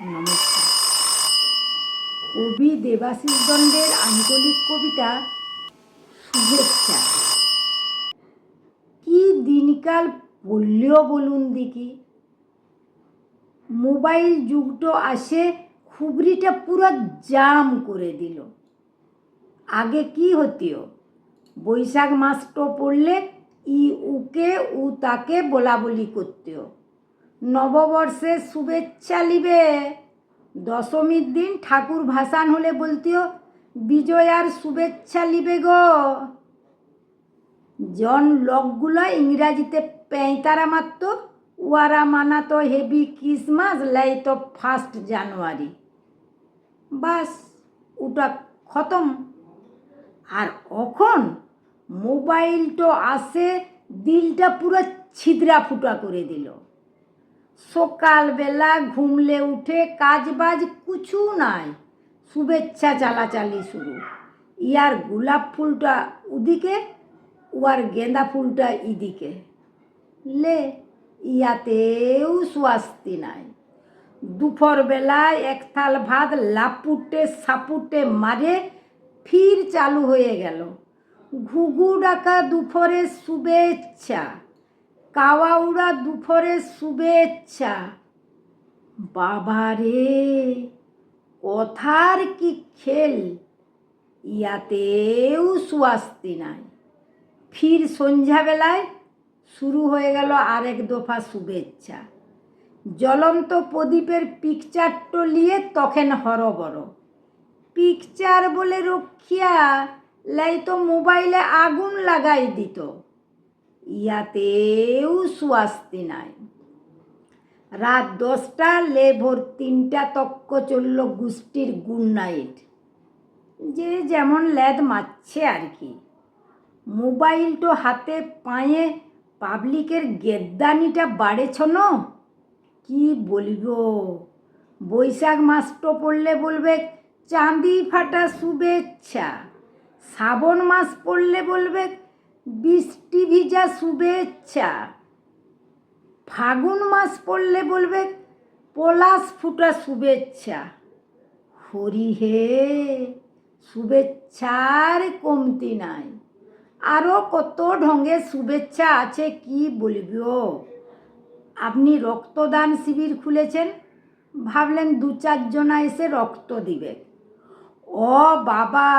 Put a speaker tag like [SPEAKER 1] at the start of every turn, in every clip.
[SPEAKER 1] নমস্কার। কবি দেবাশিস দণ্ডের আঞ্চলিক কবিতা শুভেচ্ছা। কি দিনকাল পড়লেও বলুন দেখি। মোবাইল যুগটো আসে, খুবরিটা পুরো জাম করে দিল। আগে কি হতিও? বৈশাখ মাসটো পড়লে ই উকে উ তাকে বলা বলি করতেও। নববর্ষে শুভেচ্ছা লিবে। দশমীর দিন ঠাকুর ভাসান হলে বলতেও, বিজয়ার শুভেচ্ছা লিবে গো। জন লোকগুলো ইংরাজিতে পেঁতারা মারত ওয়ারা মানাতো হেভি ক্রিসমাস, লাই তো ফার্স্ট জানুয়ারি। বাস, ওটা খতম। আর এখন মোবাইল তো আসে, দিলটা পুরো ছিদ্রা ফুটা করে দিল। সকালবেলা ঘুমলে উঠে কাজ বাজ কিছু নাই। শুভেচ্ছা চালাচালি শুরু। ইয়ার গোলাপ ফুলটা ওদিকে উয়ার গেঁদা ফুলটা ইদিকে লে, ইয়াতেও স্বাস্তি নাই। দুপুর বেলায় এক থাল ভাত লাপুটে সাপুটে মারে ফির চালু হয়ে গেল। ঘুঘু ডাকা দুপুরে শুভেচ্ছা। কাওয়া উড়া দুপুরে শুভেচ্ছা। বাবারে, কথার কি খেল? ইয়াতেও সুয়াস্তি নাই। ফির সন্ধ্যাবেলায় শুরু হয়ে গেল আরেক দফা শুভেচ্ছা। জ্বলন্ত প্রদীপের পিকচারটো নিয়ে তখন হরবড় পিকচার বলে রক্ষিয়া, লাই তো মোবাইলে আগুন লাগাই দিত। ইয়াতেও সুয়াস্তি নাই। রাত দশটা, লে ভোর তিনটা, তক্ক চলল গোষ্ঠীর গুড নাইট যে যেমন ল্যাদ মারছে আর কি। মোবাইল তো হাতে পায়ে, পাবলিকের গেদ্দানিটা বাড়েছ ন? কি বলিব? বৈশাখ মাসটো পড়লে বলবে, চাঁদি ফাটা শুভেচ্ছা। শ্রাবণ মাস পড়লে বলবে বৃষ্টি ভিজা শুভেচ্ছা। ফাগুন মাস পড়লে বলবে, পলাশ ফুটা শুভেচ্ছা। হরি হে, শুভেচ্ছার কমতি নাই। আরও কত ঢঙ্গের শুভেচ্ছা আছে কি বলব আপনি রক্তদান শিবির খুলেছেন, ভাবলেন দু চারজনা এসে রক্ত দিবে। ও বাবা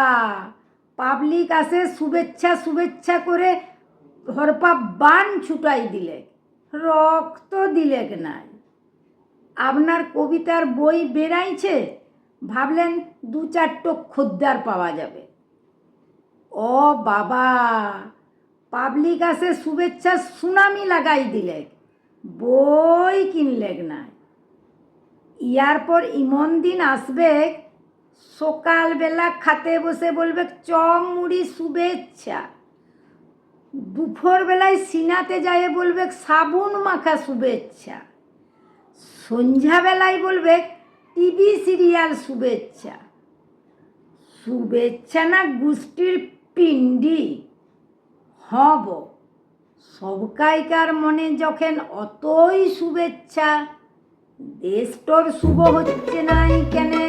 [SPEAKER 1] পাবলিক আসে, শুভেচ্ছা শুভেচ্ছা করে হরপা বান ছুটাই দিলে। রক্ত দিলে নাই? আপনার কবিতার বই বেরাইছে ভাবলেন দু চারটো খদ্দার পাওয়া যাবে। ও বাবা পাবলিক আসে, শুভেচ্ছা, সুনামি লাগাই দিলে, বই কিনলেক নাই? ইয়ার পর ইমন দিন আসবে সকালবেলা খাতে বসে বলবে, চম মুড়ি, শুভেচ্ছা। দুপুর বেলায় সিনাতে যায় বলবে, সাবুন মাখা শুভেচ্ছা। সন্ধ্যাবেলায় বলবে, টিভি সিরিয়াল শুভেচ্ছা। শুভেচ্ছা না গোষ্ঠীর পিণ্ডি? হব। সবকাইকার মনে যখন অতই শুভেচ্ছা। দেশটোর শুভ হচ্ছে নাই কেনে?